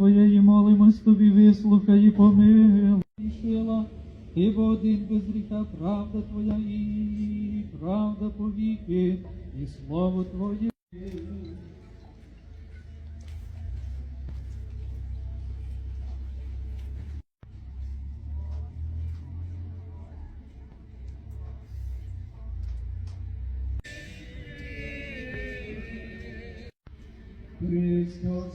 Твоєї молимось тобі, вислухай і помилуй. Рішила, Ібо один без гріха, правда Твоя і правда повіки, і слово Твоє. Христос,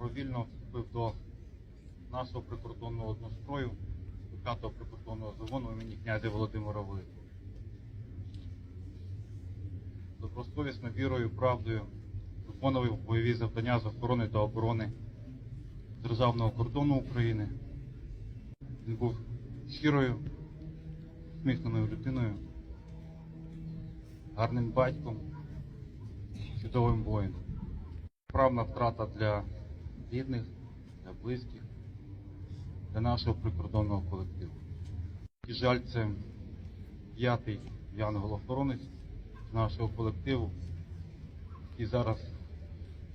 добровільно вступив до нашого прикордонного однострою, до 5-го прикордонного загону імені князя Володимира Великого. Добросовісно вірою, правдою виконував бойові завдання з охорони та оборони державного кордону України. Він був щирою, усміхненою людиною гарним батьком, чудовим воїном. Правна втрата для рідних, для близьких, для нашого прикордонного колективу. І жаль, це п'ятий янгол-охоронець нашого колективу, який зараз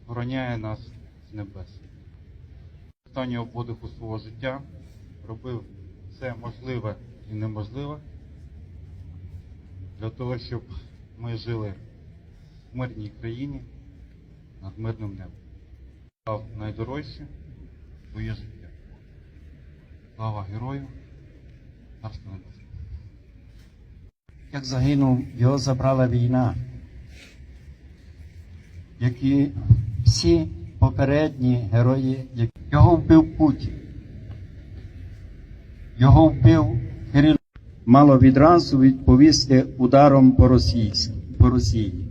охороняє нас з небес. Останнього подиху свого життя робив все можливе і неможливе для того, щоб ми жили в мирній країні над мирним небом. Найдорожче своє життя. Слава герою, царство небесне. як загинув, його забрала війна, як всі попередні герої, його вбив Путін. Його вбив Кирило. Мало відразу відповісти ударом по. По Росії.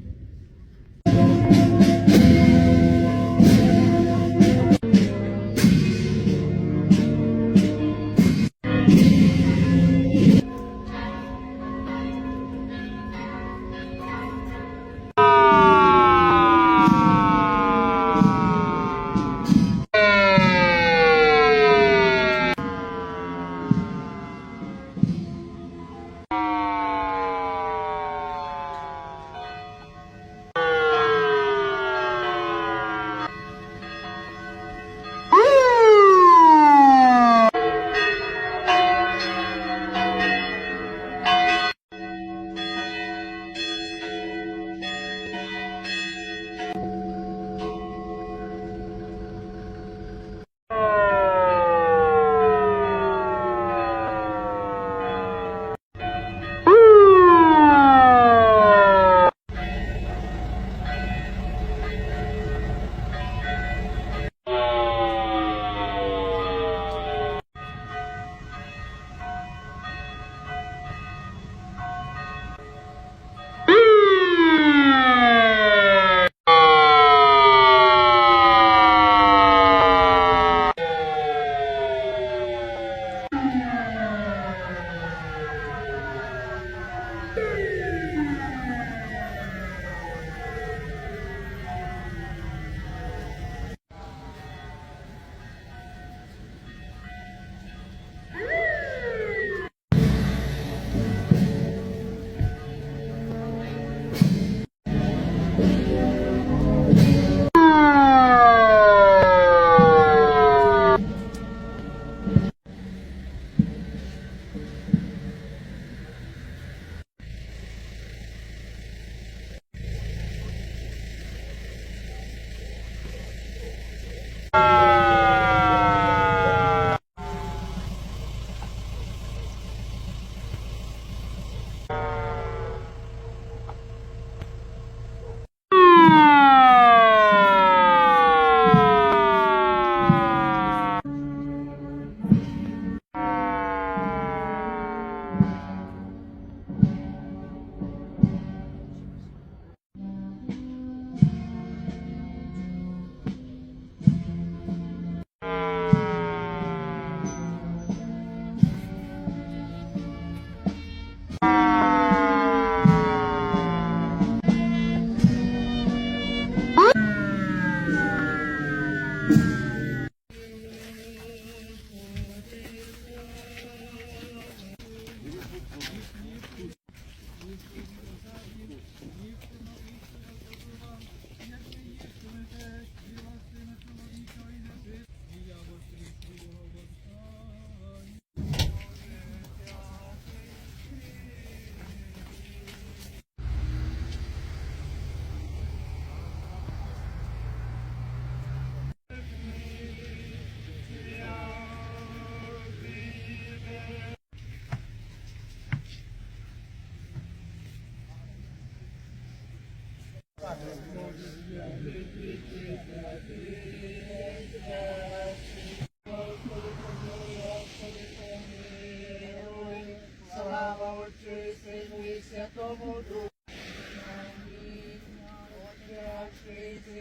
Слава Отче, Сину Святому Духу.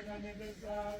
На небесах.